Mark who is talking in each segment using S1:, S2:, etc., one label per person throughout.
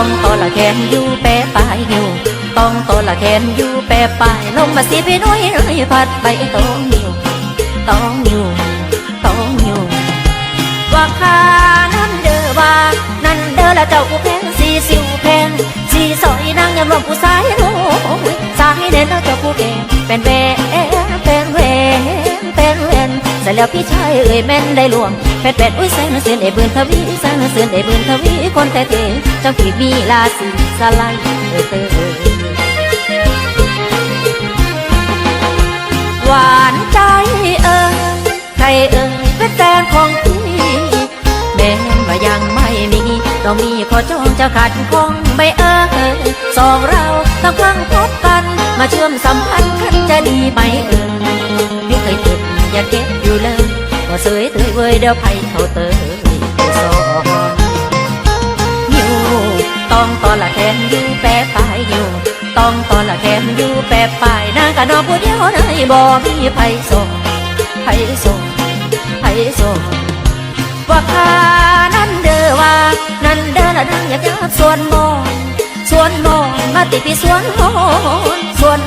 S1: ต้องตอละแขนอยู่แปะปลายอยู่ต้องตอละแขนอยู่แปะปลายลงมาสิพี่น้อยเลยพัดไปต้องอยู่ต้องอยู่ต้องอยู่ว่าขานั่นเด้อว่านั่นเด้อละเจ้ากูแพงสีสิวแพงสีสอยนางยำลงผู้ส แล้วพี่ชายเอ่ยแม่นได้หลวงแปดแปดอุ้ยแสงเสือนได้บืนทวีแสงเสือนได้บืนทวีคนแต่เทเจ้าพี่มีลาสีสลายเออเตอหวานใจเอ่ยใครเอ่ยเป็นแฟนของพี่แม้ว่ายังไม่มีต้องมีขอจองจะขัดคงไม่เอ่ยสองเราต้องครั้งพบกัน มาเชื่อมสัมพันธ์กันจะดีไหมเอ่ยยุคเคยเก็บ อย่าเก็บอยู่เลยว่าเสยเตยเว้ยเดี๋ยวไผเขาเตยไปสอนอยู่ต้องตอนละแขนอยู่แปะปลายอยู่ต้องตอนละแขนอยู่แปะปลายนางกะนอผู้เดียวได้บ่มีไผส่งไผส่งไผส่งว่าคานั่นเด้อว่านั่นเด้อละนางอยากจะส่วนมอนส่วนมอนมาติดที่สวนมอนส่วน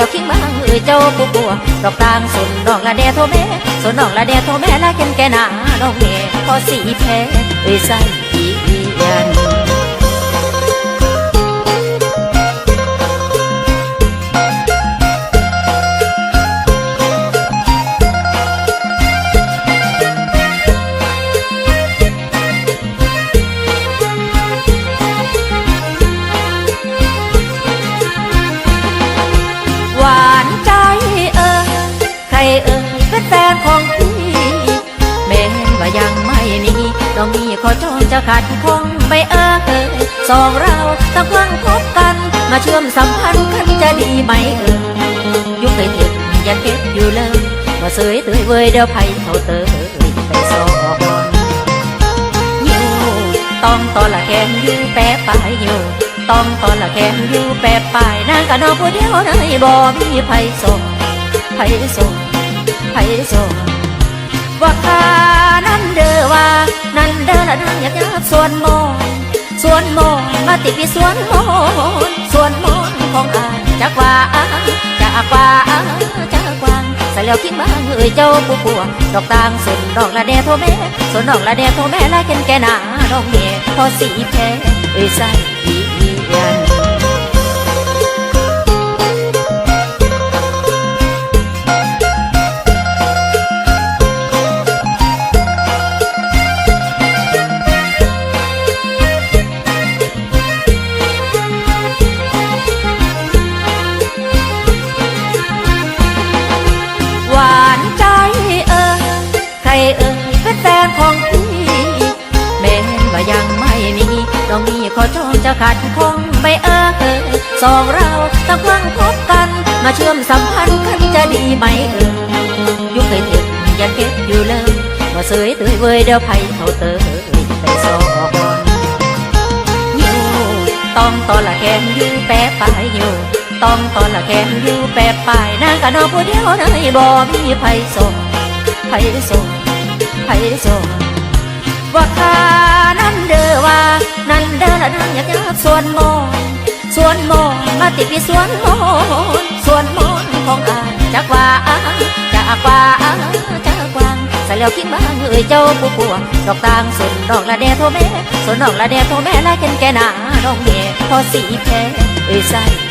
S1: ว่าขิงบ้างเอ้ยเจ้าผู้ปัวดอกตางสุนดอกละแดโทแม่สุนดอกละแดโทแม่ละเข็มแกหนาน้องเมพอสีแพ้เอ้ยใส่ จองจะขัดคงไม่เอ่ยสองเราต้องวังพบกัน มาเชื่อมสัมพันธ์กันจะดีไหมเอ่ยยุคเคยเก็บอย่าเก็บอยู่เลยว่าเสยเตยเว้ยเดี๋ยวไผ่เขาเตยไปสอนอยู่ต้องตอนละแขนอยู่แปะปลายอยู่ต้องตอนละแขนอยู่แปะปลายนางกะนอผู้เดียวได้บ่มีไผส่งไผส่งไผส่งว่าคานั่นเด้อว่า นั่นเด้อละนอยากจะส่วนมอนส่วนมอนมาติดที่สวนมอนส่วนมอนของอายจากว่าจากว่าจากว่าใส่แล้วคิดบ้างเอ้ยเจ้าผู้ปัวดอกตางสุนดอกละเดโทแม่สนดอกละเดโทแม่ละเข็นแกหนาดอกเมียพอสีแพ้เอ้ยใส่ มีขอจองจะขัดคงไม่เอ่ยสองเราต้องครั้งพบกัน มาเชื่อมสัมพันธ์กันจะดีไหมเอ่ยยุคเคยเก็บอย่าเก็บอยู่เลยว่าเสยเตยเว้ยเดี๋ยวไผ่เขาเตยไปสอนอยู่ต้องตอนละแขนอยู่แปะปอยู่ต้องตอนละแขนอยู่แปะปนางกะนอผู้เดียวได้บ่มีไผส่งไผส่งไผส่งว่าคา เด้อว่า นั่นเด้อละนางอยากจะส่วนมอนส่วนมอนมาติดพี่สวนมอนส่วนมอนของอายจากว่าจากว่าจากว่าใส่แล้วคิดบ้างเอ้ยเจ้าผู้ปัวดอกตางสวนดอกละแดโทแม่สนดอกละแดโทแม่ละเข็นแกหนาดอกเมพอสีแพ้เอ้ยใส่